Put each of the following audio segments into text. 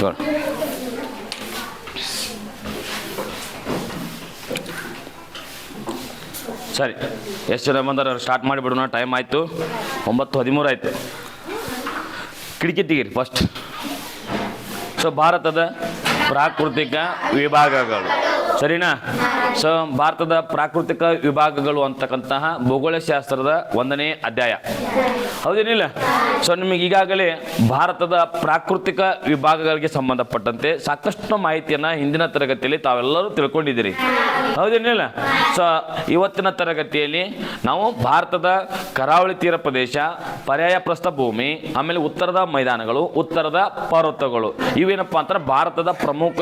Good. ಸರಿ, ಎಷ್ಟು ಜನ ಬಂದಾರ ಸ್ಟಾರ್ಟ್ ಮಾಡಿಬಿಡೋಣ ಟೈಮ್ ಆಯಿತು. ಒಂಬತ್ತು ಹದಿಮೂರು ಆಯಿತು. ಕಿಟಕಿ ಫಸ್ಟ್ ಸೊ ಭಾರತದ ಪ್ರಾಕೃತಿಕ ವಿಭಾಗಗಳು. ಸರಿನಾ? ಸೊ, ಭಾರತದ ಪ್ರಾಕೃತಿಕ ವಿಭಾಗಗಳು ಅಂತಕ್ಕಂತಹ ಭೂಗೋಳಶಾಸ್ತ್ರದ ಒಂದನೇ ಅಧ್ಯಾಯ. ಹೌದೇನಿಲ್ಲ? ಸೊ, ನಿಮಗೆ ಈಗಾಗಲೇ ಭಾರತದ ಪ್ರಾಕೃತಿಕ ವಿಭಾಗಗಳಿಗೆ ಸಂಬಂಧಪಟ್ಟಂತೆ ಸಾಕಷ್ಟು ಮಾಹಿತಿಯನ್ನು ಹಿಂದಿನ ತರಗತಿಯಲ್ಲಿ ತಾವೆಲ್ಲರೂ ತಿಳ್ಕೊಂಡಿದ್ದೀರಿ. ಹೌದೇನಿಲ್ಲ? ಸೊ, ಇವತ್ತಿನ ತರಗತಿಯಲ್ಲಿ ನಾವು ಭಾರತದ ಕರಾವಳಿ ತೀರ ಪ್ರದೇಶ, ಪರ್ಯಾಯ ಪ್ರಸ್ಥಭೂಮಿ ಆಮೇಲೆ ಉತ್ತರದ ಮೈದಾನಗಳು, ಉತ್ತರದ ಪರ್ವತಗಳು. ಇವೇನಪ್ಪಾ ಅಂತಂದ್ರೆ ಭಾರತದ ಪ್ರಮುಖ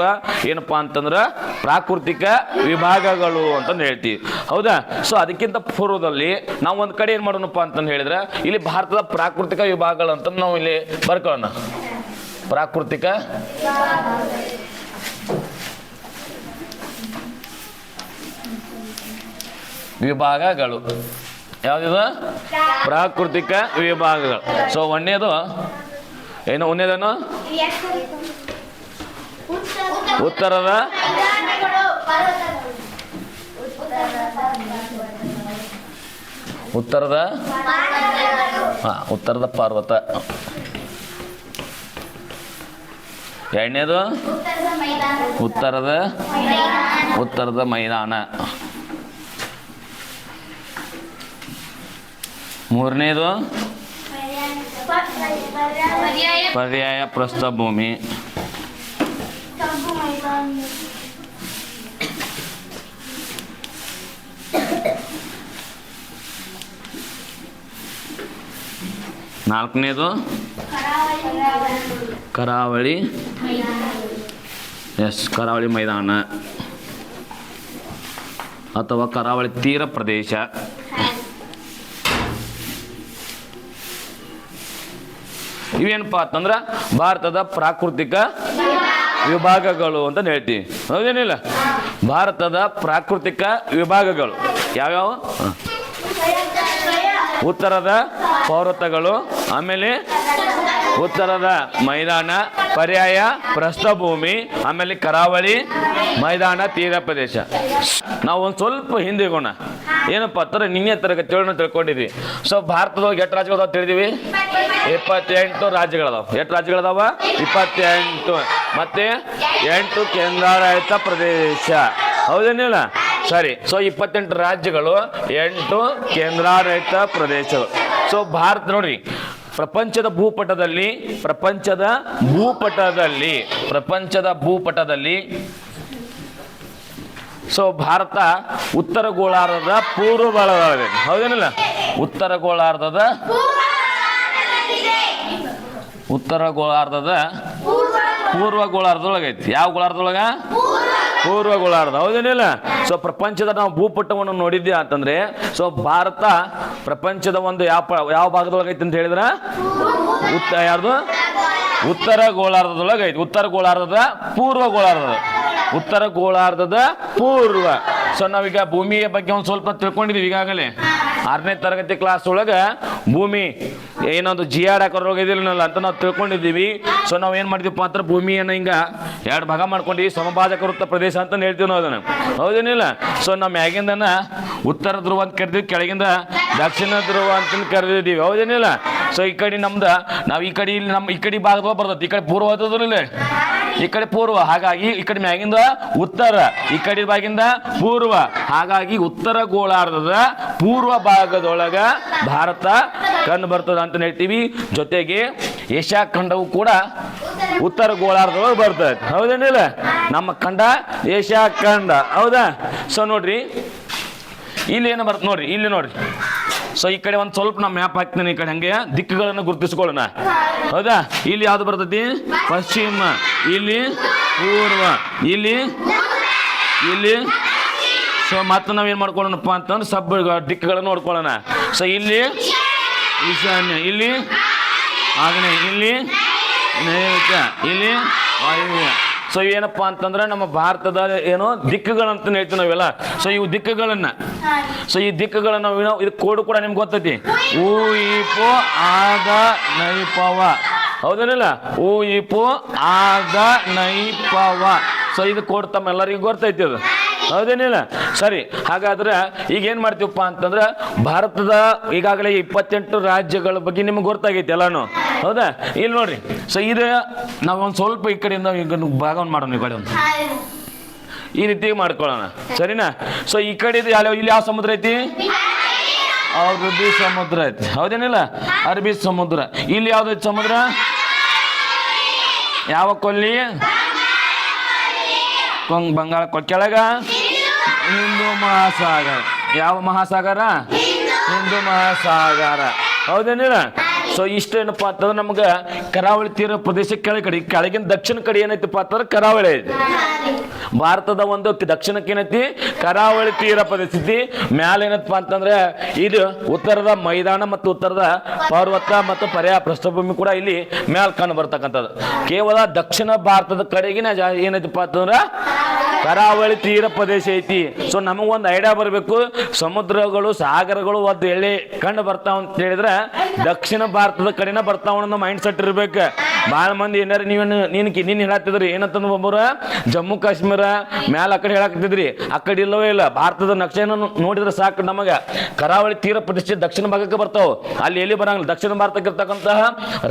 ಏನಪ್ಪಾ ಅಂತಂದ್ರೆ ಪ್ರಾಕೃತಿಕ ವಿಭಾಗಗಳು ಅಂತಂದು ಹೇಳ್ತೀವಿ. ಹೌದಾ? ಸೊ ಅದಕ್ಕಿಂತ ಪೂರ್ವದಲ್ಲಿ ನಾವು ಒಂದು ಕಡೆ ಏನು ಮಾಡೋಣಪ್ಪ ಅಂತಂದು ಹೇಳಿದ್ರೆ ಇಲ್ಲಿ ಭಾರತದ ಪ್ರಾಕೃತಿಕ ವಿಭಾಗಗಳು ಅಂತ ನಾವು ಇಲ್ಲಿ ಬರ್ಕೊಳ್ಳೋಣ. ಪ್ರಾಕೃತಿಕ ವಿಭಾಗಗಳು. ಯಾವ್ದಿದು? ಪ್ರಾಕೃತಿಕ ವಿಭಾಗಗಳು. ಸೊ ಒಂದೇದು ಏನು ಒಂದೇದನು ಉತ್ತರದ ಉತ್ತರದ? ಉತ್ತರದ ಪರ್ವತ. ಎರಡನೇದು? ಉತ್ತರದ? ಉತ್ತರದ ಮೈದಾನ. ಮೂರನೇದು? ಪರ್ಯಾಯ ಪ್ರಸ್ಥಭೂಮಿ. ನಾಲ್ಕನೇದು? ಕರಾವಳಿ. ಎಸ್, ಕರಾವಳಿ ಮೈದಾನ. ಅಥವಾ ಕರಾವಳಿ ತೀರ ಪ್ರದೇಶ. ಇವೇನಪ್ಪ ಅಂತಂದ್ರೆ ಭಾರತದ ಪ್ರಾಕೃತಿಕ ವಿಭಾಗಗಳು ಅಂತ ಹೇಳ್ತೀವಿ ಹೌದೇನಿಲ್ಲ? ಭಾರತದ ಪ್ರಾಕೃತಿಕ ವಿಭಾಗಗಳು. ಯಾವ್ಯಾವ. ಉತ್ತರದ ಪರ್ವತಗಳು ಆಮೇಲೆ ಉತ್ತರದ ಮೈದಾನ, ಪರ್ಯಾಯ ಪ್ರಸ್ಥಭೂಮಿ, ಆಮೇಲೆ ಕರಾವಳಿ ಮೈದಾನ, ತೀರ ಪ್ರದೇಶ. ನಾವು ಒಂದು ಸ್ವಲ್ಪ ಹಿಂದಿಗೋಣ ಏನಪ್ಪ ಅಂತಾರೆ ನಿನ್ನೆ ತರಗತಿಗಳನ್ನ ತಿಳ್ಕೊಂಡಿದ್ವಿ. ಸೊ, ಭಾರತದೊಳಗೆ ಎಷ್ಟು ರಾಜ್ಯಗಳದಾವ ತಿಳಿದೀವಿ? ಇಪ್ಪತ್ತೆಂಟು ರಾಜ್ಯಗಳದಾವ. ಎಷ್ಟು ರಾಜ್ಯಗಳದಾವ? ಇಪ್ಪತ್ತೆಂಟು. ಮತ್ತೆ ಎಂಟು ಕೇಂದ್ರಾಡಳಿತ ಪ್ರದೇಶ. ಹೌದೇನಿಲ್ಲ ಸರಿ ಸೊ ಇಪ್ಪತ್ತೆಂಟು ರಾಜ್ಯಗಳು, ಎಂಟು ಕೇಂದ್ರಾಡಳಿತ ಪ್ರದೇಶಗಳು. ಸೊ ಭಾರತ ನೋಡ್ರಿ, ಪ್ರಪಂಚದ ಭೂಪಟದಲ್ಲಿ ಪ್ರಪಂಚದ ಭೂಪಟದಲ್ಲಿ ಪ್ರಪಂಚದ ಭೂಪಟದಲ್ಲಿ ಸೊ ಭಾರತ ಉತ್ತರ ಗೋಳಾರ್ಧದ ಪೂರ್ವ ಭಾಗದಲ್ಲಿದೆ ಹೌದೇನಿಲ್ಲ? ಉತ್ತರ ಗೋಳಾರ್ಧದ ಉತ್ತರ ಗೋಳಾರ್ಧದ ಪೂರ್ವ ಗೋಳಾರ್ಧದೊಳಗೈತಿ. ಯಾವ ಗೋಳಾರ್ಧದೊಳಗ? ಪೂರ್ವ ಗೋಳಾರ್ಧ. ಹೌದೇನಿಲ್ಲ? ಸೊ ಪ್ರಪಂಚದ ನಾವು ಭೂಪಟವನ್ನು ನೋಡಿದ್ದೆ ಅಂತಂದ್ರೆ, ಸೊ ಭಾರತ ಪ್ರಪಂಚದ ಒಂದು ಯಾವ ಯಾವ ಭಾಗದೊಳಗೆ ಐತಿ ಅಂತ ಹೇಳಿದ್ರ? ಉತ್ತ, ಯಾರ್ದು? ಉತ್ತರ ಗೋಳಾರ್ಧದೊಳಗೆ ಐತಿ ಉತ್ತರ ಗೋಳಾರ್ಧದ ಪೂರ್ವ ಗೋಳಾರ್ಧದ. ಉತ್ತರ ಗೋಳಾರ್ಧದ ಪೂರ್ವ. ಸೊ ನಾವೀಗ ಭೂಮಿಯ ಬಗ್ಗೆ ಒಂದು ಸ್ವಲ್ಪ ತಿಳ್ಕೊಂಡಿದೀವಿ ಈಗಾಗಲೇ. ಆರನೇ ತರಗತಿ ಕ್ಲಾಸ್ ಒಳಗೆ ಭೂಮಿ ಏನೊಂದು ಜಿ ಆರ್ ಹಾಕೋರೋಗ ಇದಿಲ್ಲ ಅಂತ ನಾವು ತಿಳ್ಕೊಂಡಿದ್ದೀವಿ. ಸೊ ನಾವು ಏನು ಮಾಡ್ತೀವಪ್ಪ ಅಂದ್ರೆ ಭೂಮಿಯನ್ನು ಹಿಂಗೆ ಎರಡು ಭಾಗ ಮಾಡ್ಕೊಂಡಿವಿ ಸಮಭಾಜಕ ವೃತ್ತ ಪ್ರದೇಶ ಅಂತ ಹೇಳ್ತೀವಿ ನಾವು ಅದನ್ನು. ಹೌದೇನಿಲ್ಲ? ಸೊ ನಮ್ಮ ಮ್ಯಾಗಿಂದನ ಉತ್ತರ ಧ್ರುವ ಅಂತ ಕರಿತೀವಿ ಕೆಳಗಿಂದ ದಕ್ಷಿಣ ಧ್ರುವ ಅಂತ ಕರೆದಿದ್ದೀವಿ. ಹೌದೇನಿಲ್ಲ? ಸೊ ಈ ಕಡೆ ನಮ್ದು, ನಾವು ಈ ಕಡೆ ಇಲ್ಲಿ ನಮ್ಮ ಈ ಕಡೆ ಭಾಗದ ಬರ್ತದೆ. ಈ ಕಡೆ ಪೂರ್ವ ಹತ್ತದ್ರಿಲ್ಲ ಈ ಕಡೆ ಪೂರ್ವ, ಹಾಗಾಗಿ ಈ ಕಡೆ ಮ್ಯಾಗಿಂದ ಉತ್ತರ, ಈ ಕಡೆ ಬಾಗಿಂದ ಪೂರ್ವ. ಹಾಗಾಗಿ ಉತ್ತರ ಗೋಳಾರ್ಧದ ಪೂರ್ವ ಭಾಗದೊಳಗ ಭಾರತ ಕಂಡು ಬರ್ತದ ಅಂತ ಹೇಳ್ತೀವಿ. ಜೊತೆಗೆ ಏಷ್ಯಾ ಖಂಡವು ಕೂಡ ಉತ್ತರ ಗೋಳಾರ್ಧದೊಳಗೆ ಬರ್ತದೆ ಹೌದೇನಿಲ್ಲ ನಮ್ಮ ಖಂಡ ಏಷ್ಯಾ ಖಂಡ. ಹೌದಾ? ಸೊ ನೋಡ್ರಿ, ಇಲ್ಲಿ ಏನು ಬರ್ತದೆ ನೋಡ್ರಿ, ಇಲ್ಲಿ ನೋಡ್ರಿ. ಸೊ ಈ ಕಡೆ ಒಂದು ಸ್ವಲ್ಪ ನಮ್ಮ ಮ್ಯಾಪ್ ಹಾಕ್ತೀನಿ ಈ ಕಡೆ ಹಂಗೆ. ದಿಕ್ಕುಗಳನ್ನು ಗುರುತಿಸ್ಕೊಳ್ಳೋಣ. ಹೌದಾ? ಇಲ್ಲಿ ಯಾವ್ದು ಬರ್ತೈತಿ? ಪಶ್ಚಿಮ, ಇಲ್ಲಿ ಪೂರ್ವ, ಇಲ್ಲಿ ಇಲ್ಲಿ ಸೊ ಮತ್ತೆ ನಾವೇನು ಮಾಡ್ಕೊಳ್ಳೋಣಪ್ಪ ಅಂತಂದ್ರೆ ಸಬ್ ದಿಕ್ಕುಗಳನ್ನು ನೋಡ್ಕೊಳ್ಳೋಣ. ಸೊ ಇಲ್ಲಿ ಈಶಾನ್ಯ, ಇಲ್ಲಿ ಆಗ್ನೇಯ, ಇಲ್ಲಿ ನೈಋತ್ಯ ಇಲ್ಲಿ ವಾಯುವ್ಯ. ಸೊ ಏನಪ್ಪ ಅಂತಂದ್ರೆ ನಮ್ಮ ಭಾರತದ ಏನು ದಿಕ್ಕುಗಳಂತ ಹೇಳ್ತೀವಿ ನಾವೆಲ್ಲ. ಸೊ ಇವು ದಿಕ್ಕುಗಳನ್ನ. ಸೊ ಈ ದಿಕ್ಕುಗಳನ್ನ ಇದು ಕೋಡ್ ಕೂಡ ನಿಮ್ಗೆ ಗೊತ್ತೈತಿ. ಊ ಇಪು ಆದ ನೈಪವ ಹೌದೇನಿಲ್ಲ? ಊ ಇಪು ಆದ ನೈಪವ ಸೊ ಇದು ಕೋಡ್ ತಮ್ಮೆಲ್ಲರಿಗೂ ಗೊತ್ತೈತಿ ಅದು. ಹೌದೇನಿಲ್ಲ? ಸರಿ, ಹಾಗಾದ್ರೆ ಈಗ ಏನ್ ಮಾಡ್ತೀವಪ್ಪ ಅಂತಂದ್ರೆ ಭಾರತದ ಈಗಾಗಲೇ ಇಪ್ಪತ್ತೆಂಟು ರಾಜ್ಯಗಳ ಬಗ್ಗೆ ನಿಮ್ಗೆ ಗೊತ್ತಾಗೈತಿ ಎಲ್ಲಾನು. ಹೌದಾ? ಇಲ್ಲಿ ನೋಡ್ರಿ. ಸೊ ಇದು ನಾವು ಒಂದು ಸ್ವಲ್ಪ ಈ ಕಡೆಯಿಂದ ಈಗ ಭಾಗವನ್ನು ಮಾಡೋಣ ಈ ಕಡೆ ಒಂದು. ಈ ರೀತಿ ಮಾಡ್ಕೊಳ್ಳೋಣ. ಸರಿನಾ? ಸೊ ಈ ಕಡೆ ಇದು ಯಾವ ಇಲ್ಲಿ ಯಾವ ಸಮುದ್ರ ಐತಿ? ಅರಬ್ಬಿ ಸಮುದ್ರ ಐತಿ. ಹೌದೇನಿಲ್ಲ? ಅರಬ್ಬಿ ಸಮುದ್ರ. ಇಲ್ಲಿ ಯಾವ್ದೈತಿ ಸಮುದ್ರ? ಯಾವ ಕೊಲ್ಲಿ? ಬಂಗಾಳ ಕೆಳಗ? ಹಿಂದೂ ಮಹಾಸಾಗರ. ಯಾವ ಮಹಾಸಾಗರ? ಹಿಂದೂ ಮಹಾಸಾಗರ. ಹೌದೇನಿಲ್ಲ? ಸೊ ಇಷ್ಟು ಏನಪ್ಪ ಅಂತಂದ್ರೆ ನಮ್ಗೆ ಕರಾವಳಿ ತೀರ ಪ್ರದೇಶ ಕೆಳಗಡೆ ಕೆಳಗಿನ ದಕ್ಷಿಣ ಕಡೆ ಏನೈತಪ್ಪ ಅಂತಂದ್ರೆ ಕರಾವಳಿ ಐತಿ. ಭಾರತದ ಒಂದು ದಕ್ಷಿಣಕ್ಕೆ ಏನೈತಿ? ಕರಾವಳಿ ತೀರ ಪ್ರದೇಶ ಐತಿ. ಮ್ಯಾಲ ಏನಪ್ಪ ಅಂತಂದ್ರೆ ಇದು ಉತ್ತರದ ಮೈದಾನ ಮತ್ತು ಉತ್ತರದ ಪರ್ವತ ಮತ್ತು ಪರ್ಯಾಯ ಪ್ರಸ್ಥಭೂಮಿ ಕೂಡ ಇಲ್ಲಿ ಮ್ಯಾಲ ಕಂಡು ಬರ್ತಕ್ಕಂಥದ್ದು. ಕೇವಲ ದಕ್ಷಿಣ ಭಾರತದ ಕಡೆಗಿನ ಏನೈತಪ್ಪ ಅಂತಂದ್ರೆ ಕರಾವಳಿ ತೀರ ಪ್ರದೇಶ ಐತಿ. ಸೊ ನಮಗೊಂದು ಐಡಿಯಾ ಬರಬೇಕು. ಸಮುದ್ರಗಳು, ಸಾಗರಗಳು ಒಂದು ಎಳ್ಳೆ ಕಂಡು ಬರ್ತಾವ ಅಂತ ಹೇಳಿದ್ರೆ ದಕ್ಷಿಣ ಭಾರತದ ಕಡೆನ ಬರ್ತಾವ ಅನ್ನೋ ಮೈಂಡ್ ಸೆಟ್ ಇರ್ಬೇಕು. ಭಾಳ ಮಂದಿ ಏನಾರ ನೀವೇನು ನೀನು ನೀನು ಹೇಳತ್ತಿದ್ರಿ ಏನಂತಂದ್ರೆ ಒಬ್ಬರು ಜಮ್ಮು ಕಾಶ್ಮೀರ ಮ್ಯಾಲ ಆ ಕಡೆ ಹೇಳಕತ್ತಿದ್ರಿ. ಆ ಕಡೆ ಇಲ್ಲವೇ ಇಲ್ಲ, ಭಾರತದ ನಕ್ಷೆಯನ್ನು ನೋಡಿದ್ರೆ ಸಾಕು ನಮಗೆ. ಕರಾವಳಿ ತೀರ ಪ್ರದೇಶ ದಕ್ಷಿಣ ಭಾಗಕ್ಕೆ ಬರ್ತಾವ. ಅಲ್ಲಿ ಎಲ್ಲಿ ಬರಂಗಿಲ್ಲ, ದಕ್ಷಿಣ ಭಾರತಕ್ಕೆ ಇರ್ತಕ್ಕಂತಹ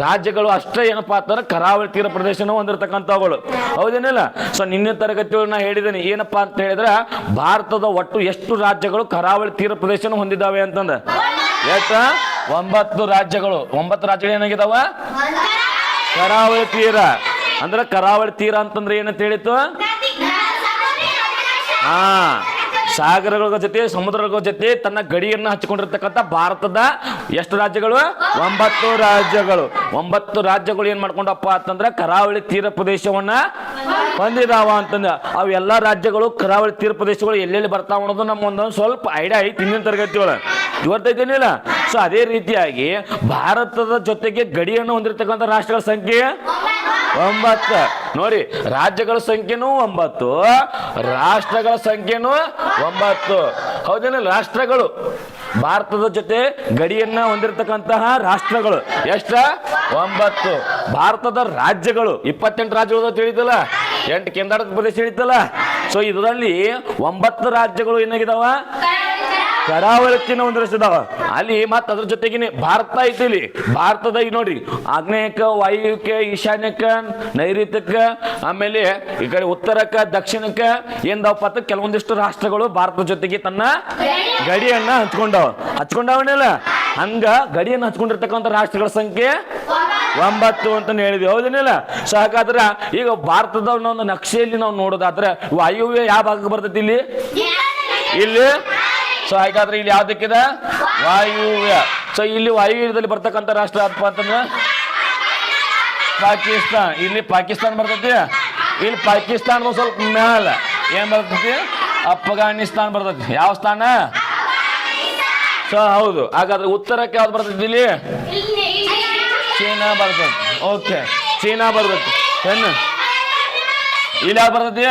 ರಾಜ್ಯಗಳು ಅಷ್ಟೇ ಏನಪ್ಪಾ ಅಂತಂದ್ರೆ ಕರಾವಳಿ ತೀರ ಪ್ರದೇಶನ ಹೊಂದಿರತಕ್ಕಂಥವುಗಳು. ಹೌದೇನಿಲ್ಲ? ಸೊ ನಿನ್ನೆ ತರಗತಿಗಳು ನಾ ಹೇಳಿದ್ದೇನೆ ಏನಪ್ಪಾ ಅಂತ ಹೇಳಿದ್ರೆ ಭಾರತದ ಒಟ್ಟು ಎಷ್ಟು ರಾಜ್ಯಗಳು ಕರಾವಳಿ ತೀರ ಪ್ರದೇಶನ ಹೊಂದಿದ್ದಾವೆ ಅಂತಂದ ಎಷ್ಟ? ಒಂಬತ್ತು ರಾಜ್ಯಗಳು ಒಂಬತ್ತು ರಾಜ್ಯಗಳು ಏನಾಗಿದಾವ? ಕರಾವಳಿ ತೀರ. ಅಂದ್ರೆ ಕರಾವಳಿ ತೀರ ಅಂತಂದ್ರೆ ಏನಂತ ಹೇಳಿತ್ತು? ಹಾ. ಸಾಗರಗಳ ಜೊತೆ, ಸಮುದ್ರಗಳ ಜೊತೆ ತನ್ನ ಗಡಿಯನ್ನು ಹಚ್ಚಿಕೊಂಡಿರ್ತಕ್ಕಂಥ ಭಾರತದ ಎಷ್ಟು ರಾಜ್ಯಗಳು? ಒಂಬತ್ತು ರಾಜ್ಯಗಳು. ಒಂಬತ್ತು ರಾಜ್ಯಗಳು ಏನ್ ಮಾಡ್ಕೊಂಡಪ್ಪ ಅಂತಂದ್ರೆ ಕರಾವಳಿ ತೀರ ಪ್ರದೇಶವನ್ನ ಹೊಂದಿದಾವ ಅಂತಂದ್ರೆ. ಅವೆಲ್ಲ ರಾಜ್ಯಗಳು ಕರಾವಳಿ ತೀರ ಪ್ರದೇಶಗಳು ಎಲ್ಲೆಲ್ಲಿ ಬರ್ತಾವ ಅನ್ನೋದು ನಮ್ಮ ಒಂದೊಂದು ಸ್ವಲ್ಪ ಐಡಿಯಾ ಐತಿ ಹಿಂದಿನ ತರಗತಿ ಒಳಗೆ. ಇವತ್ತೈತೇನಿಲ್ಲ? ಸೊ ಅದೇ ರೀತಿಯಾಗಿ ಭಾರತದ ಜೊತೆಗೆ ಗಡಿಯನ್ನು ಹೊಂದಿರತಕ್ಕಂಥ ರಾಷ್ಟ್ರಗಳ ಸಂಖ್ಯೆ ಒಂಬತ್ತು. ನೋಡಿ, ರಾಜ್ಯಗಳ ಸಂಖ್ಯೆನೂ ಒಂಬತ್ತು, ರಾಷ್ಟ್ರಗಳ ಸಂಖ್ಯೆನೂ ಒಂಬತ್ತು. ಹೌದೇನ, ರಾಷ್ಟ್ರಗಳು. ಭಾರತದ ಜೊತೆ ಗಡಿಯನ್ನ ಹೊಂದಿರತಕ್ಕಂತಹ ರಾಷ್ಟ್ರಗಳು. ಎಷ್ಟ? ಒಂಬತ್ತು. ಭಾರತದ ರಾಜ್ಯಗಳು. ಇಪ್ಪತ್ತೆಂಟು ರಾಜ್ಯಗಳು ತಿಳಿತಲ್ಲ ಎಂಟು ಕೇಂದ್ರಾಡಳಿತ ಪ್ರದೇಶ ತಿಳಿತಲ್ಲ ಸೊ ಇದರಲ್ಲಿ ಒಂಬತ್ತು ರಾಜ್ಯಗಳು ಏನಾಗಿದಾವ? ಕರಾವಳಿನ ಹೊಂದಿರಿಸಿದಾವ ಅಲ್ಲಿ ಮತ್ತ ಅದ್ರ ಜೊತೆಗಿನ ಭಾರತ ಐತಿ ಇಲ್ಲಿ. ಭಾರತದ ಈಗ ನೋಡ್ರಿ ಆಗ್ನೇಯಕ್ಕ ವಾಯುವ್ಯಕ್ಕೆ ಈಶಾನ್ಯಕ್ಕ ನೈಋತ್ಯಕ್ಕ ಆಮೇಲೆ ಈ ಕಡೆ ಉತ್ತರಕ್ಕ ದಕ್ಷಿಣಕ್ಕ ಏನ್ದಾವಪ್ಪ ಅಂತ ಕೆಲವೊಂದಿಷ್ಟು ರಾಷ್ಟ್ರಗಳು ಭಾರತದ ಜೊತೆಗೆ ತನ್ನ ಗಡಿಯನ್ನ ಹಂಚ್ಕೊಂಡವ. ಹಚ್ಕೊಂಡವನಲ್ಲ? ಹಂಗ ಗಡಿಯನ್ನು ಹಚ್ಕೊಂಡಿರ್ತಕ್ಕಂಥ ರಾಷ್ಟ್ರಗಳ ಸಂಖ್ಯೆ ಒಂಬತ್ತು ಅಂತ ಹೇಳಿದ್ವಿ. ಹೌದೇನಿಲ್ಲ? ಸೊ ಹಾಗಾದ್ರೆ ಈಗ ಭಾರತದ ಒಂದು ನಕ್ಷೆಯಲ್ಲಿ ನಾವು ನೋಡೋದಾದ್ರೆ ವಾಯುವ್ಯ ಯಾವ ಭಾಗಕ್ಕೆ ಬರ್ತೈತಿ ಇಲ್ಲಿ? ಇಲ್ಲಿ ಸೊ ಹಾಗಾದ್ರೆ ಇಲ್ಲಿ ಯಾವ್ದಕ್ಕಿದೆ ವಾಯುವ್ಯ. ಸೊ ಇಲ್ಲಿ ವಾಯುವ್ಯದಲ್ಲಿ ಬರ್ತಕ್ಕಂಥ ರಾಷ್ಟ್ರ ಅಪ್ಪ ಅಂತಂದ್ರೆ? ಪಾಕಿಸ್ತಾನ್. ಇಲ್ಲಿ ಪಾಕಿಸ್ತಾನ ಬರ್ತೈತಿ. ಇಲ್ಲಿ ಪಾಕಿಸ್ತಾನ್ ಸ್ವಲ್ಪ ಮ್ಯಾಲ. ಏನ್ ಬರ್ತೈತಿ? ಅಫ್ಘಾನಿಸ್ತಾನ್ ಬರ್ತೈತಿ. ಯಾವ ಸ್ಥಾನ? ಸೊ ಹೌದು. ಹಾಗಾದ್ರೆ ಉತ್ತರಕ್ಕೆ ಯಾವ್ದು ಬರ್ತೈತಿ ಇಲ್ಲಿ? ಚೀನಾ ಬರ್ತೈತಿ. ಓಕೆ ಚೀನಾ ಬರ್ತೈತಿ. ಏನು ಇಲ್ಲಿ ಯಾವ್ದು ಬರ್ತೈತಿ?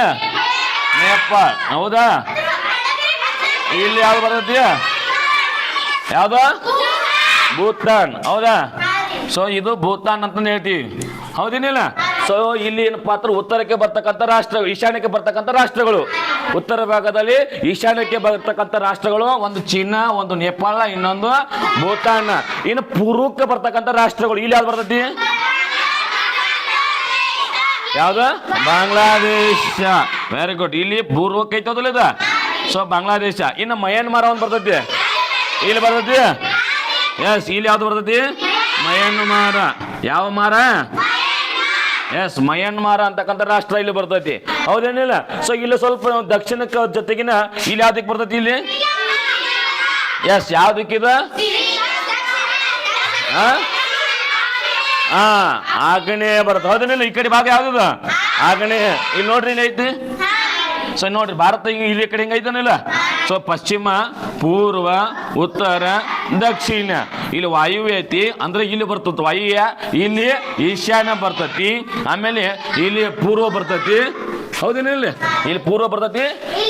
ನೇಪಾಳ. ಹೌದಾ? ಇಲ್ಲಿ ಯಾವ್ದು ಬರ್ತೈತಿ? ಯಾವ್ದು? ಭೂತಾನ್. ಹೌದಾ? ಸೊ ಇದು ಭೂತಾನ್ ಅಂತ ಹೇಳ್ತೀವಿ. ಹೌದೇನಿಲ್ಲ ಸೊ ಇಲ್ಲಿ ಏನಪ್ಪಾ ಅಂದ್ರೆ ಉತ್ತರಕ್ಕೆ ಬರ್ತಕ್ಕಂಥ ರಾಷ್ಟ್ರ ಈಶಾನ್ಯಕ್ಕೆ ಬರ್ತಕ್ಕಂಥ ರಾಷ್ಟ್ರಗಳು. ಉತ್ತರ ಭಾಗದಲ್ಲಿ ಈಶಾನ್ಯಕ್ಕೆ ಬರ್ತಕ್ಕಂಥ ರಾಷ್ಟ್ರಗಳು, ಒಂದು ಚೀನಾ, ಒಂದು ನೇಪಾಳ, ಇನ್ನೊಂದು ಭೂತಾನ್. ಇನ್ನು ಪೂರ್ವಕ್ಕೆ ಬರ್ತಕ್ಕಂಥ ರಾಷ್ಟ್ರಗಳು, ಇಲ್ಲಿ ಯಾವ್ದು ಬರ್ತೈತಿ? ಯಾವ್ದು? ಬಾಂಗ್ಲಾದೇಶ. ವೆರಿ ಗುಡ್ ಇಲ್ಲಿ ಪೂರ್ವಕ್ಕೆ ಐತದಲ್ಲ ಇದು? ಸೊ ಬಾಂಗ್ಲಾದೇಶ ಇನ್ನು ಮಯನ್ಮಾರ ಒಂದು ಬರ್ತೈತಿ. ಇಲ್ಲಿ ಬರ್ತೈತಿ? ಎಸ್ ಇಲ್ಲಿ ಯಾವ್ದು ಬರ್ತೈತಿ? ಮಯನ್ಮಾರ ಯಾವ ಮಾರ? ಎಸ್ ಮಯನ್ಮಾರ ಅಂತಕ್ಕಂಥ ರಾಷ್ಟ್ರ ಇಲ್ಲಿ ಬರ್ತೈತಿ. ಹೌದೇನಿಲ್ಲ? ಸೊ ಇಲ್ಲಿ ಸ್ವಲ್ಪ ದಕ್ಷಿಣಕ್ಕೆ ಜೊತೆಗಿನ ಇಲ್ಲಿ ಯಾವ್ದಕ್ಕೆ ಬರ್ತೈತಿ ಇಲ್ಲಿ? ಎಸ್ ಯಾವ್ದಕ್ಕಿದ ಆಗ್ನೇಯ ಬರುತ್ತೆ. ಹೌದೇನಿಲ್ಲ? ಈ ಕಡೆ ಭಾಗ ಯಾವ್ದದ ಆಗ್ನೇಯ. ಇಲ್ಲಿ ನೋಡ್ರಿ ಏನೈತಿ ಸೊ ನೋಡ್ರಿ ಭಾರತ ಹಿಂಗೆ ಇಲ್ಲಿ ಕಡೆ ಹಿಂಗೈತನಿಲ್ಲ ಸೊ ಪಶ್ಚಿಮ ಪೂರ್ವ ಉತ್ತರ ದಕ್ಷಿಣ. ಇಲ್ಲಿ ವಾಯುವ್ಯ ಐತಿ ಅಂದ್ರೆ ಇಲ್ಲಿ ಬರ್ತೈತಿ. ವಾಯುವ್ಯ ಇಲ್ಲಿ ಈಶಾನ್ಯ ಬರ್ತತಿ. ಆಮೇಲೆ ಇಲ್ಲಿ ಪೂರ್ವ ಬರ್ತತಿ. ಹೌದೇನಿಲ್ಲ? ಇಲ್ಲಿ ಪೂರ್ವ ಬರ್ತತಿ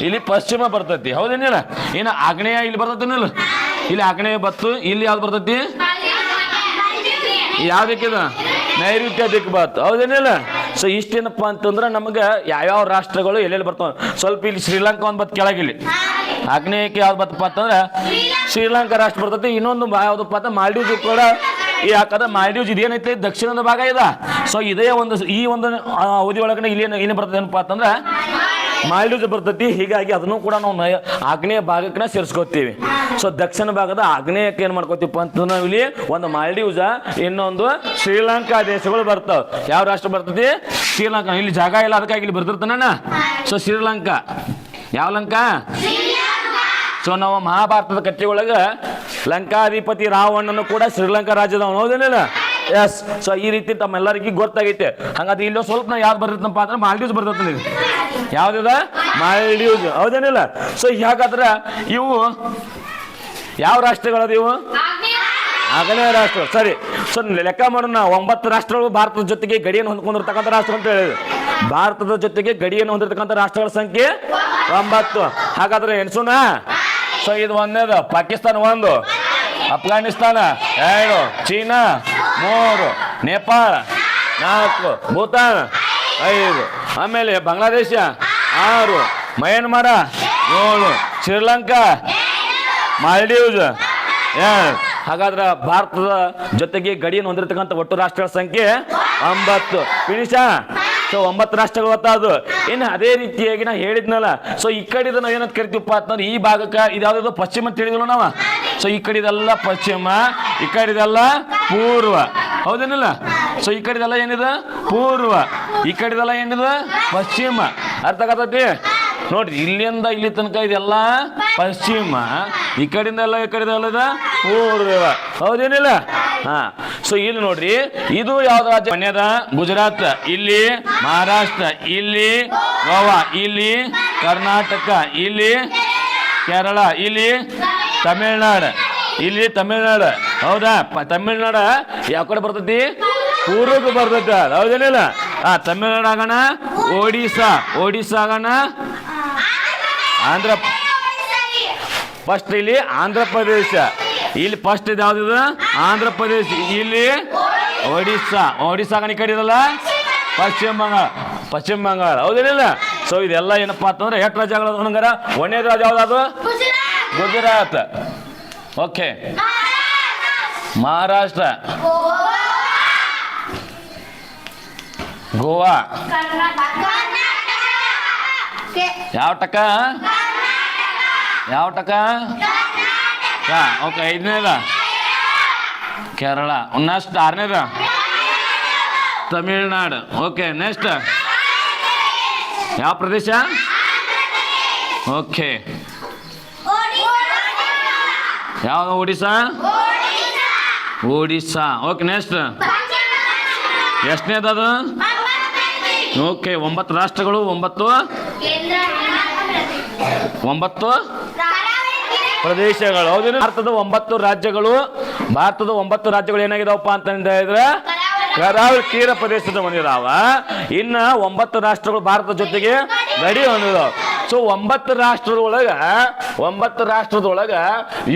ಇಲ್ಲಿ ಪಶ್ಚಿಮ ಬರ್ತತಿ. ಹೌದೇನಿಲ್ಲ? ಇನ್ನು ಆಗ್ನೇಯ ಇಲ್ಲಿ ಬರ್ತತಿನಲ್ಲ? ಇಲ್ಲಿ ಆಗ್ನೇಯ ಬತ್ತು ಇಲ್ಲಿ ಯಾವ್ದು ಬರ್ತತಿ? ಯಾವ್ದಕ್ಕಿದ? ನೈಋತ್ಯ ದಿಕ್ಕು ಬತ್ತು. ಹೌದೇನಿಲ್ಲ? ಸೊ ಇಷ್ಟೇನಪ್ಪ ಅಂತಂದ್ರೆ ನಮಗೆ ಯಾವ್ಯಾವ ರಾಷ್ಟ್ರಗಳು ಎಲ್ಲೆಲ್ಲಿ ಬರ್ತವೆ? ಸ್ವಲ್ಪ ಇಲ್ಲಿ ಶ್ರೀಲಂಕಾ ಒಂದು ಬತ್ ಕೆಳಗಿಲ್ಲಿ ಆಗ್ನೇಯಕ್ಕೆ ಯಾವ್ದು ಬತ್ತಪ್ಪ ಅಂತಂದ್ರೆ ಶ್ರೀಲಂಕಾ ರಾಷ್ಟ್ರ ಬರ್ತೈತಿ. ಇನ್ನೊಂದು ಯಾವ್ದಪ್ಪ ಅಂತ ಮಾಲ್ಡೀವ್ಸ್ ಕೂಡ ಯಾಕಂದ್ರೆ ಮಾಲ್ಡೀವ್ಸ್ ಇದೇನೈತೆ ದಕ್ಷಿಣದ ಭಾಗ ಇದ. ಸೊ ಇದೇ ಒಂದು ಈ ಒಂದು ಅವಧಿ ಒಳಗಡೆ ಇಲ್ಲಿ ಏನು ಬರ್ತದೆ ಏನಪ್ಪ ಅಂತಂದ್ರೆ ಮಾಲ್ಡೀವ್ಸ್ ಬರ್ತೈತಿ, ಹೀಗಾಗಿ ಅದನ್ನು ಕೂಡ ನಾವು ನಯ- ಆಗ್ನೇಯ ಭಾಗಕ್ಕೆ ಸೇರಿಸ್ಕೋತೀವಿ. ಸೊ ದಕ್ಷಿಣ ಭಾಗದ ಆಗ್ನೇಯಕ್ಕೆ ಏನು ಮಾಡ್ಕೋತೀವಿ ಅಂತ ನಾವು ಇಲ್ಲಿ ಒಂದು ಮಾಲ್ಡೀವ್ಸ ಇನ್ನೊಂದು ಶ್ರೀಲಂಕಾ ದೇಶಗಳು ಬರ್ತಾವ. ಯಾವ ರಾಷ್ಟ್ರ ಬರ್ತೈತಿ? ಶ್ರೀಲಂಕಾ. ಇಲ್ಲಿ ಜಾಗ ಇಲ್ಲ, ಅದಕ್ಕಾಗಿ ಇಲ್ಲಿ ಬರ್ತಿರ್ತಾನ ಸೊ ಶ್ರೀಲಂಕಾ. ಯಾವ ಲಂಕಾ? ಸೊ ನಾವು ಮಹಾಭಾರತದ ಕಥೆಯೊಳಗ ಒಳಗೆ ಲಂಕಾಧಿಪತಿ ರಾವಣನು ಕೂಡ ಶ್ರೀಲಂಕಾ ರಾಜ್ಯದವನು ಹೌದೇನಿಲ್ಲ ಎಸ್ ಸೊ ಈ ರೀತಿ ತಮ್ಮೆಲ್ಲರಿಗೂ ಗೊತ್ತಾಗೈತೆ. ಹಂಗಾದ್ರೆ ಇಲ್ಲೋ ಸ್ವಲ್ಪ ನಾವು ಯಾವ್ದು ಬರ್ತೈತಪ್ಪ ಅಂದ್ರೆ ಮಾಲ್ಡೀವ್ಸ್ ಬರ್ತೈತೆ ನೀವು ಯಾವ್ದಿದ? ಮಾಲ್ಡೀವ್ಸ್ ಹೌದೇನಿಲ್ಲ? ಸೊ ಹಾಗಾದ್ರೆ ಇವು ಯಾವ ರಾಷ್ಟ್ರಗಳದ ಇವು? ಆಗನೇ ರಾಷ್ಟ್ರ ಸರಿ. ಸೊ ಲೆಕ್ಕ ಮಾಡೋಣ. ಒಂಬತ್ತು ರಾಷ್ಟ್ರಗಳು ಭಾರತದ ಜೊತೆಗೆ ಗಡಿಯನ್ನು ಹೊಂದ್ಕೊಂಡಿರ್ತಕ್ಕಂಥ ರಾಷ್ಟ್ರ ಅಂತ ಹೇಳಿದ್ರು. ಭಾರತದ ಜೊತೆಗೆ ಗಡಿಯನ್ನು ಹೊಂದಿರತಕ್ಕಂಥ ರಾಷ್ಟ್ರಗಳ ಸಂಖ್ಯೆ? ಒಂಬತ್ತು. ಹಾಗಾದ್ರೆ ಎನ್ಸೋಣ ಸೊ ಇದು ಒಂದೇದು ಪಾಕಿಸ್ತಾನ ಒಂದು. ಅಫ್ಘಾನಿಸ್ತಾನ ಎರಡು. ಚೀನಾ ಮೂರು. ನೇಪಾಳ ನಾಲ್ಕು. ಭೂತಾನ್ ಐದು. ಆಮೇಲೆ ಬಾಂಗ್ಲಾದೇಶ. ಆರು. ಮಯನ್ಮಾರ. ಏಳು. ಶ್ರೀಲಂಕಾ. ಮಾಲ್ಡೀವ್ಸ್. ಹಾಗಾದ್ರೆ ಭಾರತದ ಜೊತೆಗೆ ಗಡಿಯನ್ನು ಹೊಂದಿರತಕ್ಕಂಥ ಒಟ್ಟು ರಾಷ್ಟ್ರಗಳ ಸಂಖ್ಯೆ ಒಂಬತ್ತು. ಫಿನಿಶ. ಸೊ, ಒಂಬತ್ತು ರಾಷ್ಟ್ರಗಳು ಗೊತ್ತಾದು ಇನ್ನು ಅದೇ ರೀತಿಯಾಗಿ ನಾ ಹೇಳಿದ್ನಲ್ಲ. ಸೊ, ಈ ಕಡೆ ನಾವು ಏನಂತ ಕರಿತೀವಪ್ಪ ಅಂತಂದ್ರೆ ಈ ಭಾಗಕ್ಕೆ ಇದ್ಯಾವುದೋ ಪಶ್ಚಿಮ ಅಂತ ಹೇಳಿದ್ವಲ್ಲ ನಾವು? ಸೊ, ಈ ಕಡೆದೆಲ್ಲ ಪಶ್ಚಿಮ, ಈ ಕಡೆದೆಲ್ಲ ಪೂರ್ವ. ಹೌದೇನಿಲ್ಲ? ಸೊ, ಈ ಕಡೆದೆಲ್ಲ ಏನಿದೆ? ಪೂರ್ವ. ಈ ಕಡೆದೆಲ್ಲ ಏನಿದೆ? ಪಶ್ಚಿಮ. ಅರ್ಥ ಆಗತೈತಿ? ನೋಡ್ರಿ, ಇಲ್ಲಿಂದ ಇಲ್ಲಿ ತನಕ ಇದೆಲ್ಲ ಪಶ್ಚಿಮ. ಈ ಕಡೆಯಿಂದ ಎಲ್ಲ ಈ ಕಡೆಯಿಂದ ಎಲ್ಲ ಪೂರ್ವ. ಹೌದೇನಿಲ್ಲ? ಹಾ. ಸೊ ಇಲ್ಲಿ ನೋಡ್ರಿ ಇದು ಯಾವ್ದು ರಾಜ್ಯ? ಮನ್ಯದ ಗುಜರಾತ್ ಇಲ್ಲಿ ಮಹಾರಾಷ್ಟ್ರ ಇಲ್ಲಿ ಗೋವಾ ಇಲ್ಲಿ ಕರ್ನಾಟಕ ಇಲ್ಲಿ ಕೇರಳ ಇಲ್ಲಿ ತಮಿಳ್ನಾಡು ಇಲ್ಲಿ ತಮಿಳ್ನಾಡು. ಹೌದಾ? ತಮಿಳ್ನಾಡು ಯಾವ ಕಡೆ ಬರ್ತೈತಿ? ಪೂರ್ವಕ್ಕೆ ಬರ್ತೈತಿ. ಹೌದೇನಿಲ್ಲ? ಆ ತಮಿಳ್ನಾಡು ಆಗೋಣ ಒಡಿಸ್ಸಾ ಒಡಿಸ್ಸಾ ಆಗೋಣ ಆಂಧ್ರ ಫಸ್ಟ್ ಇಲ್ಲಿ ಆಂಧ್ರ ಪ್ರದೇಶ. ಇಲ್ಲಿ ಫಸ್ಟ್ ಇದು ಯಾವ್ದು ಆಂಧ್ರ ಪ್ರದೇಶ. ಇಲ್ಲಿ ಒಡಿಸ್ಸಾ. ಒಡಿಸ್ಸಾ ಈ ಕಡೆ ಇದಲ್ಲ ಪಶ್ಚಿಮ ಬಂಗಾಳ. ಪಶ್ಚಿಮ ಬಂಗಾಳ. ಹೌದಿಲ್ಲ? ಸೊ ಇದೆಲ್ಲ ಏನಪ್ಪಾ ಅಂತಂದ್ರೆ ಎಷ್ಟು ರಾಜ್ಯಗಳು ಹಂಗಾರ? ಒಂದೇದು ರಾಜ್ಯ ಯಾವ್ದು ಗುಜರಾತ್. ಓಕೆ ಮಹಾರಾಷ್ಟ್ರ. ಗೋವಾ. ಯಾವ ಟಕ? ಯಾವ ಟಕ? ಓಕೆ ಐದನೇದ ಕೇರಳ ನೆಕ್ಸ್ಟ್ ಆರನೇದ ತಮಿಳ್ನಾಡು ಓಕೆ ನೆಕ್ಸ್ಟ್ ಯಾವ ಪ್ರದೇಶ ಓಕೆ ಯಾವ ಒಡಿಸ್ಸಾ ಒಡಿಸ್ಸಾ ಓಕೆ ನೆಕ್ಸ್ಟ್ ಎಷ್ಟನೇದದು ಓಕೆ ಒಂಬತ್ತು ರಾಷ್ಟ್ರಗಳು ಒಂಬತ್ತು ಒಂಬತ್ತು ಪ್ರದೇಶಗಳು. ಹೌದೇನು? ಭಾರತದ ಒಂಬತ್ತು ರಾಜ್ಯಗಳು. ಭಾರತದ ಒಂಬತ್ತು ರಾಜ್ಯಗಳು ಏನಾಗಿದಾವಪ್ಪ ಅಂತ ಹೇಳಿದ್ರೆ ಕರಾವಳಿ ತೀರ ಪ್ರದೇಶದ ಹೊಂದಿದಾವ ಇನ್ನ ಒಂಬತ್ತು ರಾಷ್ಟ್ರಗಳು ಭಾರತದ ಜೊತೆಗೆ ಗಡಿ ಹೊಂದಿದಾವ ಸೊ ಒಂಬತ್ತು ರಾಷ್ಟ್ರದೊಳಗ ಒಂಬತ್ತು ರಾಷ್ಟ್ರದೊಳಗ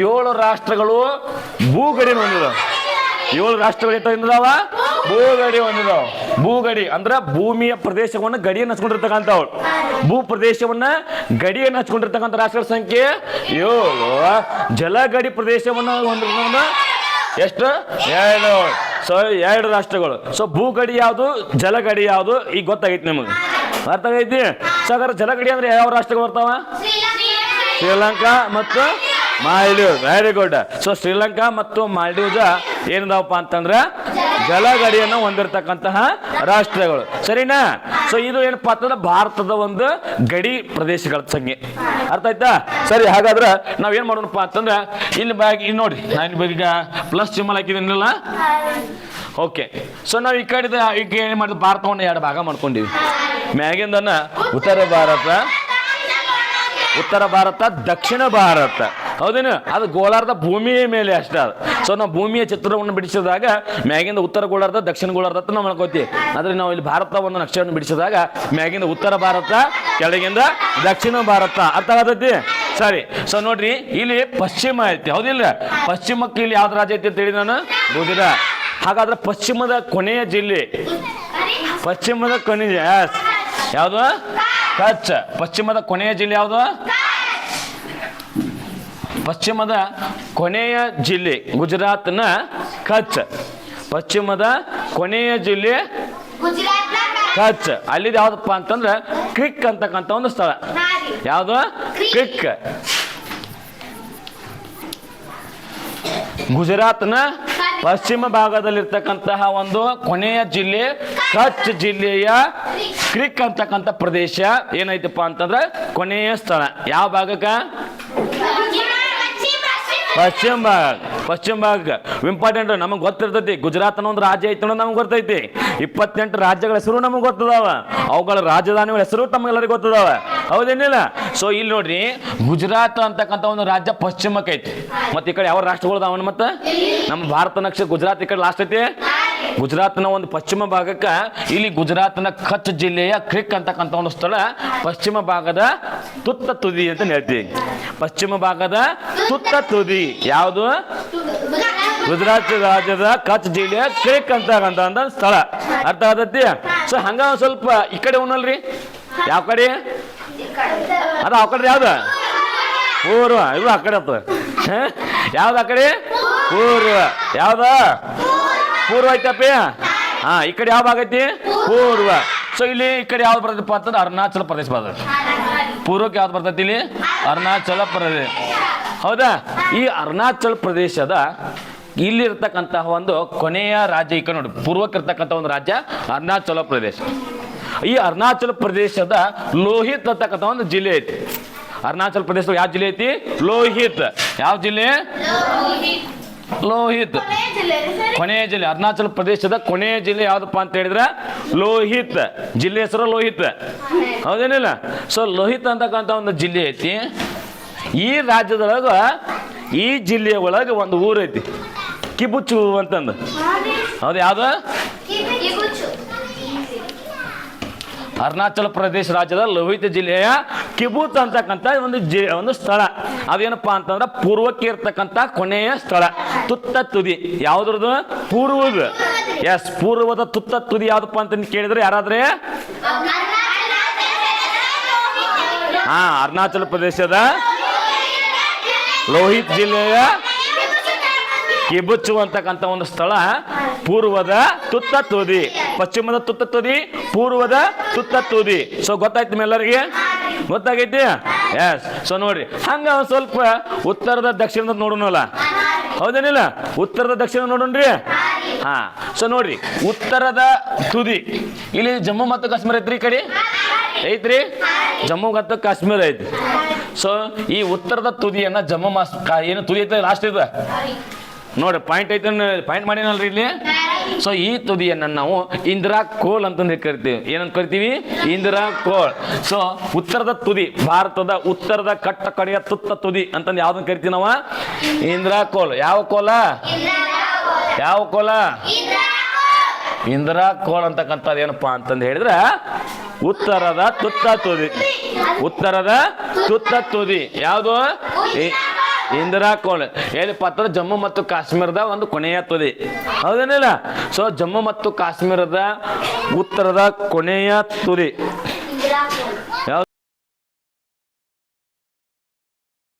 ಏಳು ರಾಷ್ಟ್ರಗಳು ಭೂಗಡಿ ಹೊಂದಿದಾವ ಏಳು ರಾಷ್ಟ್ರಗಳು ಭೂಗಡಿ ಹೊಂದಿದಾವ ಭೂಗಡಿ ಅಂದ್ರೆ ಭೂಮಿಯ ಪ್ರದೇಶವನ್ನು ಗಡಿಯನ್ನು ಹಚ್ಕೊಂಡಿರ್ತಕ್ಕಂಥವ್ರು ಭೂ ಪ್ರದೇಶವನ್ನ ಗಡಿಯನ್ನು ಹಚ್ಕೊಂಡಿರ್ತಕ್ಕಂಥ ರಾಷ್ಟ್ರಗಳ ಸಂಖ್ಯೆ ಏಳು. ಜಲಗಡಿ ಪ್ರದೇಶವನ್ನು ಹೊಂದಿರ್ತಕ್ಕಂಥ ಎಷ್ಟು? ಎರಡು. ಸೊ ಎರಡು ರಾಷ್ಟ್ರಗಳು. ಸೊ ಭೂಗಡಿ ಯಾವುದು? ಜಲಗಡಿ ಯಾವುದು? ಈಗ ಗೊತ್ತಾಗೈತಿ ನಿಮಗೆ. ಅರ್ಥ ಆಗೈತಿ? ಸೊ ಹಾಗಾದ್ರೆ ಜಲಗಡಿ ಅಂದ್ರೆ ಯಾವ ರಾಷ್ಟ್ರಗಳು ಬರ್ತಾವ? ಶ್ರೀಲಂಕಾ ಮತ್ತು Maldives. Very good so Sri Lanka ಮತ್ತು ಮಾಲ್ಡೀವ್ಸ್ ಏನಿದಾವಪ್ಪ ಅಂತಂದ್ರೆ ಜಲಗಡಿಯನ್ನು ಹೊಂದಿರತಕ್ಕಂತಹ ರಾಷ್ಟ್ರಗಳು. ಸರಿನಾ? ಸೊ ಇದು ಏನಪ್ಪ ಅಂತಂದ್ರೆ ಭಾರತದ ಒಂದು ಗಡಿ ಪ್ರದೇಶಗಳ ಸಂಖ್ಯೆ. ಅರ್ಥ ಆಯ್ತಾ? ಸರಿ, ಹಾಗಾದ್ರೆ ನಾವೇನ್ ಮಾಡೋಣಪ್ಪ ಅಂತಂದ್ರೆ, ಇಲ್ಲಿ ಬಾಗಿ, ಇಲ್ಲಿ ನೋಡಿ ನಾನು ಈಗ ಪ್ಲಸ್ ಸಿಂಬಲ್ ಹಾಕಿದ್ದೀನಿಲ್ಲ? ಓಕೆ ಸೊ ನಾವು ಈ ಕಡೆ ಈಗ ಏನು ಮಾಡಿದ್ವಿ ಭಾರತವನ್ನು ಎರಡು ಭಾಗ ಮಾಡ್ಕೊಂಡಿವಿ. ಮ್ಯಾಗಿಂದನ ಉತ್ತರ ಭಾರತ ಉತ್ತರ ಭಾರತ, ದಕ್ಷಿಣ ಭಾರತ. ಹೌದೇನು? ಅದು ಗೋಲಾರ್ಧ ಭೂಮಿಯ ಮೇಲೆ ಅಷ್ಟೇ ಅದು. ಸೊ ನಾವು ಭೂಮಿಯ ಚಿತ್ರವನ್ನು ಬಿಡಿಸಿದಾಗ, ಮ್ಯಾಗಿಂದ ಉತ್ತರ ಗೋಳಾರ್ಧ, ದಕ್ಷಿಣ ಗೋಳಾರ್ಧ ಅಂತ ನಾವು ಮಾಡ್ಕೋತೀವಿ ಆದ್ರೆ ನಾವು ಇಲ್ಲಿ ಭಾರತ ಒಂದು ನಕ್ಷೆಯನ್ನು ಬಿಡಿಸಿದಾಗ, ಮ್ಯಾಗಿಂದ ಉತ್ತರ ಭಾರತ, ಕೆಳಗಿಂದ ದಕ್ಷಿಣ ಭಾರತ. ಅರ್ಥ ಆಗತೈತಿ? ಸರಿ. ಸೊ ನೋಡ್ರಿ, ಇಲ್ಲಿ ಪಶ್ಚಿಮ ಐತಿ. ಹೌದಿಲ್ಲ? ಪಶ್ಚಿಮಕ್ಕೆ ಇಲ್ಲಿ ಯಾವ್ದು ರಾಜ್ಯ ಐತಿ ಅಂತ ಹೇಳಿ ನಾನು ಗುಜರಾತ್ ಹಾಗಾದ್ರೆ ಪಶ್ಚಿಮದ ಕೊನೆಯ ಜಿಲ್ಲೆ. ಪಶ್ಚಿಮದ ಕೊನೆಯ. ಯಾವುದು? ಕಚ್. ಪಶ್ಚಿಮದ ಕೊನೆಯ ಜಿಲ್ಲೆ ಯಾವುದು? ಪಶ್ಚಿಮದ ಕೊನೆಯ ಜಿಲ್ಲೆ ಗುಜರಾತ್ನ ಕಚ್. ಪಶ್ಚಿಮದ ಕೊನೆಯ ಜಿಲ್ಲೆ ಕಚ್. ಅಲ್ಲಿದ್ ಯಾವ್ದಪ್ಪ ಅಂತಂದ್ರೆ ಕ್ರಿಕ್ ಅಂತಕ್ಕಂಥ ಒಂದು ಸ್ಥಳ. ಯಾವುದು? ಕ್ರಿಕ್. ಗುಜರಾತ್ನ ಪಶ್ಚಿಮ ಭಾಗದಲ್ಲಿರ್ತಕ್ಕಂತಹ ಒಂದು ಕೊನೆಯ ಜಿಲ್ಲೆ ಕಚ್ ಜಿಲ್ಲೆಯ ಕ್ರಿಕ್ ಅಂತಕ್ಕಂಥ ಪ್ರದೇಶ ಏನೈತಪ್ಪ ಅಂತಂದ್ರೆ ಕೊನೆಯ ಸ್ಥಳ. ಯಾವ ಭಾಗಕ್ಕ? ಪಶ್ಚಿಮ ಭಾಗ ಪಶ್ಚಿಮ ಭಾಗ ಇಂಪಾರ್ಟೆಂಟ್ ನಮಗೆ ಗೊತ್ತಿರ್ತೈತಿ. ಗುಜರಾತ್ ಅನ್ನೋ ಒಂದು ರಾಜ್ಯ ಐತೆ ಅನ್ನೋದು ನಮ್ಗೆ ಗೊತ್ತೈತಿ. ಇಪ್ಪತ್ತೆಂಟು ರಾಜ್ಯಗಳ ಹೆಸರು ನಮಗೆ ಗೊತ್ತದಾವ. ಅವುಗಳ ರಾಜಧಾನಿಗಳ ಹೆಸರು ತಮಗೆಲ್ಲರಿಗೂ ಗೊತ್ತದಾವ. ಹೌದೇನಿಲ್ಲ? ಸೊ ಇಲ್ಲಿ ನೋಡ್ರಿ, ಗುಜರಾತ್ ಅಂತಕ್ಕಂಥ ಒಂದು ರಾಜ್ಯ ಪಶ್ಚಿಮಕ್ಕೆ ಐತಿ. ಮತ್ತೆ ಈ ಕಡೆ ಯಾವ ರಾಷ್ಟ್ರಗಳು ಅದಾವನ್ ಮತ್ತೆ? ನಮ್ಮ ಭಾರತ ನಕ್ಷೆ ಗುಜರಾತ್, ಈ ಕಡೆ ಲಾಸ್ಟ್ ಐತಿ. ಗುಜರಾತ್ನ ಒಂದು ಪಶ್ಚಿಮ ಭಾಗಕ್ಕೆ ಇಲ್ಲಿ ಗುಜರಾತ್ನ ಕಚ್ ಜಿಲ್ಲೆಯ ಕ್ರಿಕ್ ಅಂತಕ್ಕಂಥ ಒಂದು ಸ್ಥಳ ಪಶ್ಚಿಮ ಭಾಗದ ತುತ್ತ ತುದಿ ಅಂತ ಹೇಳ್ತೀವಿ. ಪಶ್ಚಿಮ ಭಾಗದ ತುತ್ತ ತುದಿ ಯಾವುದು? ಗುಜರಾತ್ ರಾಜ್ಯದ ಕಚ್ ಜಿಲ್ಲೆಯ ಕ್ರಿಕ್ ಅಂತಕ್ಕಂಥ ಸ್ಥಳ. ಅರ್ಥ ಆಗತೈತಿ ಸೊ, ಹಂಗ ಸ್ವಲ್ಪ ಈ ಕಡೆ ಉನ್ನಲ್ರಿ ಯಾವ ಕಡೆ? ಅದ ಆ ಕಡೆ ಯಾವ್ದು? ಪೂರ್ವ. ಇದು ಆ ಕಡೆ ಯಾವ್ದು ಆ ಕಡೆ? ಪೂರ್ವ. ಯಾವ್ದ? ಪೂರ್ವ ಐತಪ್ಪ? ಹಾ, ಈ ಕಡೆ ಯಾವ ಭಾಗ ಐತಿ? ಪೂರ್ವ. ಸೊ ಇಲ್ಲಿ ಈ ಕಡೆ ಯಾವ್ದು ಬರ್ತದಪ್ಪ ಅಂತಂದ್ರೆ ಅರುಣಾಚಲ ಪ್ರದೇಶ ಬರ್ತದೆ. ಪೂರ್ವಕ್ಕೆ ಯಾವ್ದು ಬರ್ತೈತಿ ಇಲ್ಲಿ? ಅರುಣಾಚಲ ಪ್ರದೇಶ. ಹೌದಾ? ಈ ಅರುಣಾಚಲ ಪ್ರದೇಶದ ಇಲ್ಲಿರ್ತಕ್ಕಂತಹ ಒಂದು ಕೊನೆಯ ರಾಜ್ಯ ಈ ಕಡೆ ನೋಡಿ. ಪೂರ್ವಕ್ಕೆ ಇರ್ತಕ್ಕಂಥ ಒಂದು ರಾಜ್ಯ ಅರುಣಾಚಲ ಪ್ರದೇಶ. ಈ ಅರುಣಾಚಲ ಪ್ರದೇಶದ ಲೋಹಿತ್ ಅಂತಕ್ಕಂಥ ಒಂದು ಜಿಲ್ಲೆ ಐತಿ. ಅರುಣಾಚಲ ಪ್ರದೇಶದ ಯಾವ ಜಿಲ್ಲೆ ಐತಿ? ಲೋಹಿತ್. ಯಾವ ಜಿಲ್ಲೆ? ಲೋಹಿತ್. ಕೊನೆಯ ಜಿಲ್ಲೆ ಅರುಣಾಚಲ ಪ್ರದೇಶದ ಕೊನೆಯ ಜಿಲ್ಲೆ ಯಾವ್ದಪ್ಪ ಅಂತ ಹೇಳಿದ್ರೆ ಲೋಹಿತ್. ಜಿಲ್ಲೆ ಹೆಸರು ಲೋಹಿತ್. ಹೌದೇನಿಲ್ಲ? ಸೊ ಲೋಹಿತ್ ಅಂತಕ್ಕಂಥ ಒಂದು ಜಿಲ್ಲೆ ಐತಿ. ಈ ರಾಜ್ಯದೊಳಗ ಈ ಜಿಲ್ಲೆಯ ಒಳಗೆ ಒಂದು ಊರೈತಿ ಐತಿ. ಕಿಬುಚು ಅಂತಂದು. ಹೌದು ಯಾವ್ದು? ಅರುಣಾಚಲ ಪ್ರದೇಶ ರಾಜ್ಯದ ಲೋಹಿತ್ ಜಿಲ್ಲೆಯ ಕಿಬೂತ್ ಅಂತಕ್ಕಂಥ ಒಂದು ಒಂದು ಸ್ಥಳ. ಅದೇನಪ್ಪ ಅಂತಂದ್ರೆ ಪೂರ್ವಕ್ಕೆ ಇರ್ತಕ್ಕಂಥ ಕೊನೆಯ ಸ್ಥಳ. ತುತ್ತ ತುದಿ. ಯಾವ್ದ್ರದ್ದು? ಪೂರ್ವದ. ಎಸ್ ಪೂರ್ವದ ತುತ್ತ ತುದಿ ಯಾವ್ದಪ್ಪ ಅಂತ ಕೇಳಿದ್ರೆ ಯಾರಾದ್ರೆ? ಹಾ, ಅರುಣಾಚಲ ಪ್ರದೇಶದ ಲೋಹಿತ್ ಜಿಲ್ಲೆಯ ಕಿಬುಚ್ಚು ಅಂತಕ್ಕಂಥ ಒಂದು ಸ್ಥಳ. ಪೂರ್ವದ ತುತ್ತ ತುದಿ. ಪಶ್ಚಿಮದ ತುತ್ತ ತುದಿ, ಪೂರ್ವದ ತುತ್ತ ತುದಿ. ಸೊ ಗೊತ್ತಾಯ್ತು ನಿಮ್ಮೆಲ್ಲರಿಗೆ ಗೊತ್ತಾಗೈತಿ? ಎಸ್ ಸೊ ನೋಡ್ರಿ, ಹಂಗ ಸ್ವಲ್ಪ ಉತ್ತರದ ದಕ್ಷಿಣದ ನೋಡೋಣಲ್ಲ ಹೌದೇನಿಲ್ಲ? ಉತ್ತರದ ದಕ್ಷಿಣ ನೋಡೋಣ್ರಿ ಹಾ. ಸೊ ನೋಡ್ರಿ, ಉತ್ತರದ ತುದಿ. ಇಲ್ಲಿ ಜಮ್ಮು ಮತ್ತು ಕಾಶ್ಮೀರ ಐತ್ರಿ ಈ ಕಡೆ? ಐತ್ರಿ? ಜಮ್ಮು ಮತ್ತು ಕಾಶ್ಮೀರ ಐತಿ ಸೊ ಈ ಉತ್ತರದ ತುದಿಯನ್ನ ಜಮ್ಮು ಮಾಸ್ ಏನು ತುದಿ ಐತೆ ಲಾಸ್ಟ್ ಇದೆ? ನೋಡಿ ಪಾಯಿಂಟ್ ಐತೆ ಪಾಯಿಂಟ್ ಮಾಡಿನಲ್ರಿ ಇಲ್ಲಿ? ಸೊ ಈ ತುದಿಯನ್ನು ನಾವು ಇಂದಿರಾ ಕೋಲ್ ಅಂತಂದು ಕರಿತೀವಿ. ಏನಂತ ಕರಿತೀವಿ? ಇಂದಿರಾ ಕೋಲ್. ಸೊ ಉತ್ತರದ ತುದಿ, ಭಾರತದ ಉತ್ತರದ ಕಟ್ಟ ಕಡೆಯ ತುತ್ತ ತುದಿ ಅಂತಂದು ಯಾವ್ದನ್ನ ಕರಿತೀವಿ ನಾವು? ಇಂದಿರಾ ಕೋಲ್. ಯಾವ ಕೋಲ? ಯಾವ ಕೋಲ? ಇಂದಿರಾ ಕೋಲ್ ಅಂತಕ್ಕಂಥದ್ದು ಏನಪ್ಪಾ ಅಂತಂದು ಹೇಳಿದ್ರೆ, ಉತ್ತರದ ತುತ್ತ ತುದಿ. ಉತ್ತರದ ತುತ್ತ ತುದಿ. ಯಾವುದು? ಇಂದಿರಾ ಕೋಣೆ. ಏನಪ್ಪ ಅಂತಂದ್ರೆ ಜಮ್ಮು ಮತ್ತು ಕಾಶ್ಮೀರದ ಒಂದು ಕೊನೆಯ ತುದಿ. ಹೌದೇನಿಲ್ಲ? ಸೊ ಜಮ್ಮು ಮತ್ತು ಕಾಶ್ಮೀರದ ಉತ್ತರದ ಕೊನೆಯ ತುದಿ.